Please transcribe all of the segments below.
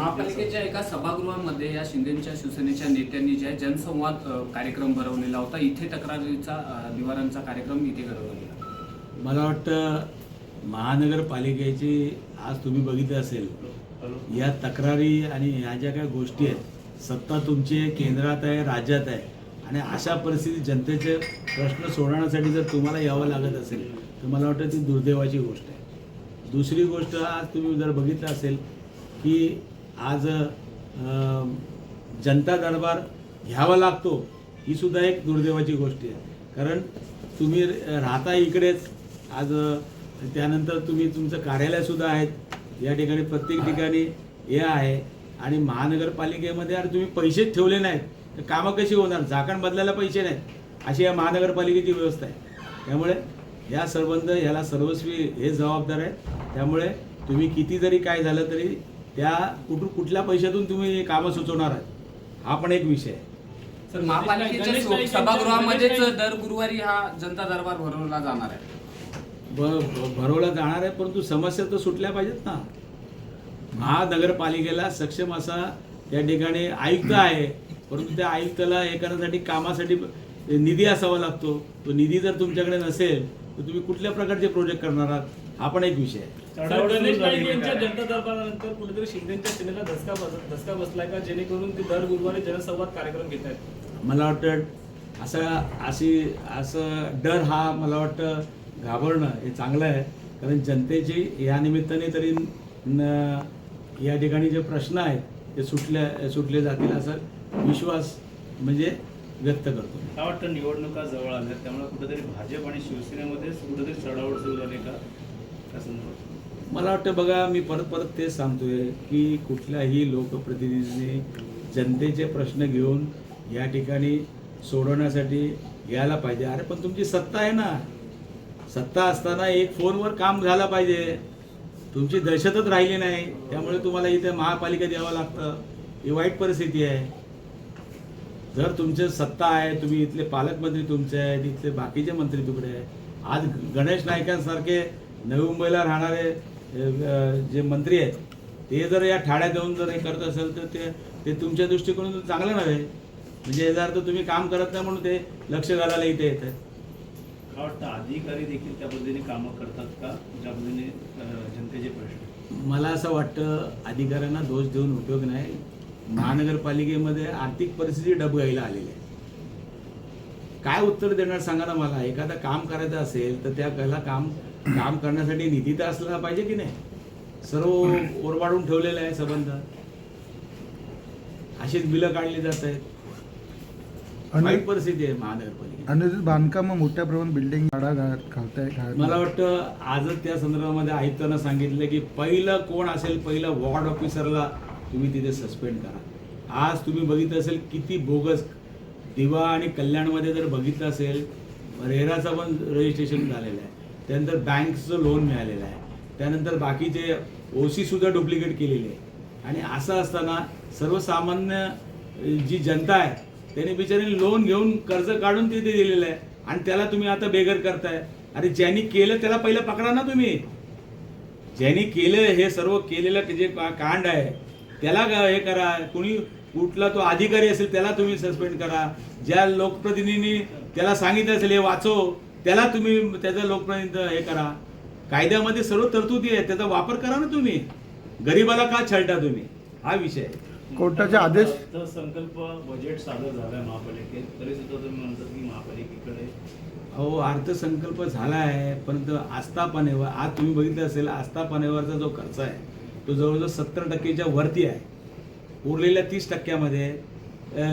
महापालिकेच्या एका सभागृहामध्ये या शिंदेच्या शिवसेनेच्या नेत्यांनी जे जनसंवाद कार्यक्रम भरवलेला होता. इथे तक्रारीचा निवारणचा कार्यक्रम इथे घडवला गेला. मला वाटतं महानगरपालिकेची आज तुम्ही बघितलं असेल या तक्रारी आणि ह्या ज्या काही गोष्टी आहेत सत्ता तुमची केंद्रात आहे राज्यात आहे आणि अशा परिस्थितीत जनतेचे प्रश्न सोडवण्यासाठी जर तुम्हाला यावं लागत असेल तर मला वाटतं ती दुर्दैवाची गोष्ट आहे. दुसरी गोष्ट आज तुम्ही जर बघितलं असेल की आज जनता दरबार घ्यावा लागतो ही सुद्धा एक दुर्दैवाची गोष्ट आहे. कारण तुम्ही राहता इकडेच आज त्यानंतर तुम्ही तुमचं कार्यालयसुद्धा आहेत. या ठिकाणी प्रत्येक ठिकाणी हे आहे. आणि महानगरपालिकेमध्ये अरे तुम्ही पैसेच ठेवले नाहीत. तर कामं कशी होणार? झाकण बदलायला पैसे नाहीत. अशी या महानगरपालिकेची व्यवस्था आहे. त्यामुळे या संबंध ह्याला सर्वस्वी हे जबाबदार आहे. त्यामुळे तुम्ही किती जरी काय झालं तरी त्या कुठून कुठल्या पैशातून तुम्ही हे कामं सुचवणार आहात? हा पण एक विषय आहे. सर महापालिकेच्या गणेश सो- नाईक यांच्या- सभागृहामध्येच गणेश नाईक- दर गुरुवारी हा जनता दरबार भरवला जाणार आहे. भरवला जाणार आहे परंतु समस्या तर सुटल्या पाहिजेत ना. महानगरपालिकेला सक्षम असा त्या ठिकाणी आयुक्त आहे परंतु त्या आयुक्ताला हे करण्यासाठी कामासाठी निधी असावा लागतो. तो निधी जर तुमच्याकडे नसेल तर तुम्ही कुठल्या प्रकारचे प्रोजेक्ट करणार आहात? हा पण एक विषय आहे. गणेश नाईक यांच्या जनता दरबारानंतर कुठेतरी शिंदेच्या सेनेला धसका बस- धसका बसलाय का? जेणेकरून ते दर गुरुवारी जनसंवाद कार्यक्रम घेत आहेत. मला वाटतं असा अशी असं डर हा मला वाटतं घाबरणं हे चांगलं आहे. कारण जनतेची या निमित्ताने तरी न या ठिकाणी जे प्रश्न आहेत ते सुटल्या सुटले जातील असा विश्वास म्हणजे व्यक्त करतो. काय वाटतं निवडणुका जवळ आल्या त्यामुळे कुठेतरी भाजप आणि शिवसेनेमध्येच कुठेतरी चढावड सुरू झाली का? त्या संदर्भात. मला वाटतं बघा मी परत परत तेच सांगतोय की कुठल्याही लोकप्रतिनिधीने जनतेचे प्रश्न घेऊन या ठिकाणी सोडवण्यासाठी यायला पाहिजे. अरे पण तुमची सत्ता आहे ना. सत्ता असताना एक फोनवर काम झालं पाहिजे. तुमची दहशतच राहिली नाही. त्यामुळे तुम्हाला इथे महापालिका द्यावं लागतं. ही वाईट परिस्थिती आहे. जर तुमचे सत्ता आहे तुम्ही इथले पालकमंत्री तुमचे आहेत इथले बाकीचे मंत्री तुकडे आहे आज गणेश नायकांसारखे नवी मुंबईला राहणारे जे मंत्री आहेत ते जर या ठाड्या देऊन जर हे करत असेल तर ते ते तुमच्या दृष्टिकोनातून चांगलं नव्हे. म्हणजे याचा अर्थ तुम्ही काम करत नाही म्हणून ते लक्ष घालायला इथे येत काय वाटतं अधिकारी देखील त्या पद्धतीने कामं करतात का? ज्या पद्धतीने जनतेचे प्रश्न मला असं वाटतं अधिकाऱ्यांना दोष देऊन उपयोग नाही. महानगरपालिकेमध्ये आर्थिक परिस्थिती डबघाईला आलेली आहे. काय उत्तर देणार सांगा ना मला? एखादं काम करायचं असेल तर त्या त्याला काम काम करण्यासाठी निधी तर असला पाहिजे की नाही? सर्व ओरबाडून ठेवलेलं आहे संबंध. अशीच बिलं काढली जात आहेत. आणि वाईट परिस्थिती आहे महानगरपालिकेत अनुचित बांधकाम मोठ्या प्रमाणात बिल्डिंग मला वाटतं आजच त्या संदर्भामध्ये आयुक्तांना सांगितलं की पहिलं कोण असेल पहिलं वॉर्ड ऑफिसरला तुम्ही तिथे सस्पेंड करा. आज तुम्ही बघितलं असेल किती बोगस दिवा आणि कल्याणमध्ये जर बघितलं असेल रेराचं पण रजिस्ट्रेशन झालेलं आहे. त्यानंतर बँकचं लोन मिळालेलं आहे. त्यानंतर बाकीचे ओ सुद्धा डुप्लिकेट केलेली आहे. आणि असं असताना सर्वसामान्य जी जनता आहे त्याने बिचारे लोन घेऊन कर्ज काढून तिथे दिलेलं आहे. आणि त्याला तुम्ही आता बेघर करताय. अरे ज्यांनी केलं त्याला पहिलं पकडा ना तुम्ही. ज्यांनी केलं हे सर्व केलेलं जे का- कांड आहे त्याला हे करा? कुणी कुठला तो अधिकारी असेल त्याला तुम्ही सस्पेंड करा. ज्या लोकप्रतिनिधींनी त्याला सांगितलं असेल हे वाचव त्याला तुम्ही त्याचा लोकप्रतिनिधी हे करा. कायद्यामध्ये सर्व तरतुदी आहेत त्याचा वापर करा ना तुम्ही. गरीबाला का छळता तुम्ही? हा विषय आहे. कोर्टाचे आदेश? संकल्प बजेट सादर झालाय महापालिकेत तरी सुद्धा तुम्ही म्हणतात की महापालिकेकडे अहो अर्थसंकल्प झाला आहे परंतु आस्थापनेवर आज तुम्ही बघितलं असेल आस्थापनेवरचा जो खर्च आहे तो जवळजवळ सत्तर टक्केच्या वरती आहे. उरलेल्या तीस टक्क्यामध्ये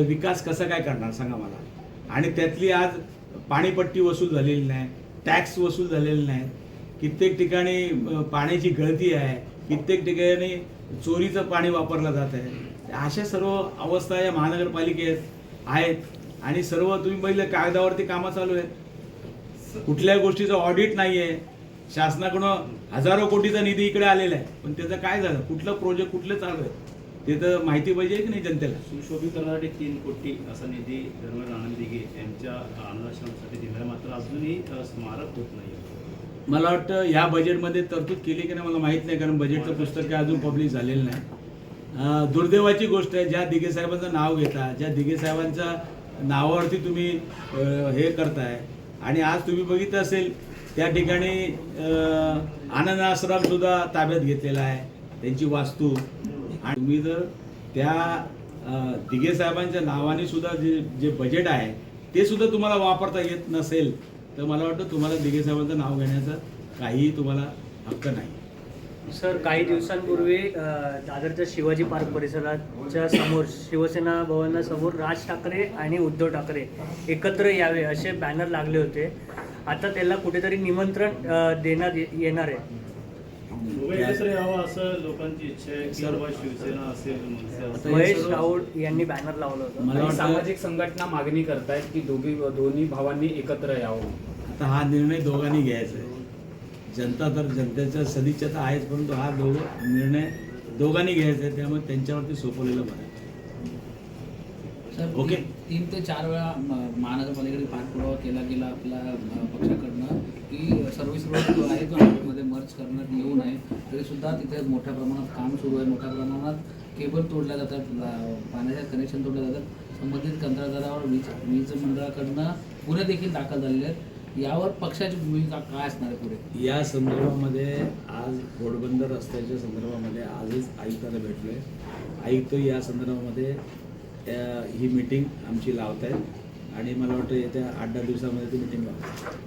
विकास कसा काय करणार सांगा मला. आणि त्यातली आज पाणीपट्टी वसूल झालेली नाही टॅक्स वसूल झालेले नाही कित्येक ठिकाणी पाण्याची गळती आहे कित्येक ठिकाणी चोरीचं पाणी वापरलं जात आहे. अशा सर्व अवस्था या महानगरपालिकेत आहेत आणि सर्व तुम्ही बघितलं कागदावरती कामं चालू आहेत. कुठल्याही गोष्टीचं ऑडिट नाहीये. शासनाकडून हजारो कोटीचा निधी इकडे आलेला आहे. पण त्याचं काय झालं? कुठलं प्रोजेक्ट कुठलं चालू आहे? ते तर माहिती पाहिजे की नाही जनतेला? सुशोभीकरणासाठी तीन कोटी असा निधी धर्मेंद्र आनंद दिघे यांच्या अनाथाश्रमासाठी दिला मात्र अजूनही स्मारक होत नाही. मला वाटतं ह्या बजेटमध्ये तरतूद केली की नाही मला माहीत नाही कारण बजेटचं पुस्तक काय अजून पब्लिश झालेलं नाही. दुर्दैवाची गोष्ट आहे ज्या दिघे साहेबांचं नाव घेता ज्या दिघे साहेबांच्या नावावरती तुम्ही हे करताय आणि आज तुम्ही बघितलं असेल त्या ठिकाणी आनंद आश्रम सुद्धा ताब्यात घेतलेला आहे त्यांची वास्तू. आणि तुम्ही जर त्या अं, दिघे साहेबांच्या नावाने सुद्धा जे जे बजेट आहे ते सुद्धा तुम्हाला वापरता येत नसेल तर मला वाटतं तुम्हाला दिघे साहेबांचं नाव घेण्याचा काहीही तुम्हाला हक्क नाही. सर काही दिवसांपूर्वी दादरच्या शिवाजी पार्क परिसराच्या समोर शिवसेना भवनासमोर राज ठाकरे आणि उद्धव ठाकरे एकत्र यावे असे बॅनर लागले होते. आता त्याला कुठेतरी निमंत्रण देण्यात येणार आहे. महेश राऊत यांनी बॅनर लावलं होतं. सामाजिक संघटना मागणी करतायत की दोघी दोन्ही भावांनी एकत्र यावं. आता हा निर्णय दोघांनी घ्यायचा आहे. जनता तर जनतेच्या सदिच्छा तर आहेच परंतु हा दोघ निर्णय दोघांनी घ्यायचा आहे त्यामुळे त्यांच्यावरती सोपवलेलं बरं ओके. तीन- तीन ते चार वेळा महानगरपालिकेकडे पाठपुरावा केला गेला आपल्या पक्षाकडनं की सर्व्हिस रोड जो आहे तो हायवेमध्ये मर्ज करण्यात येऊ नये. तरी सुद्धा तिथे मोठ्या प्रमाणात काम सुरू आहे. मोठ्या प्रमाणात केबल तोडल्या जातात ला- पाण्याचे कनेक्शन तोडल्या जातात. संबंधित कंत्राटदारावर वीज वीज मंडळाकडनं गुन्हे देखील दाखल झालेले आहेत. यावर पक्षाची भूमिका काय असणार आहे पुढे? या संदर्भामध्ये आज घोडबंदर रस्त्याच्या संदर्भामध्ये आजच आयुक्ताला भेटलोय. आयुक्त या संदर्भामध्ये त्या ही मीटिंग आमची लावत आहेत आणि मला वाटतं येत्या आठ दहा दिवसामध्ये ती मीटिंग लावतात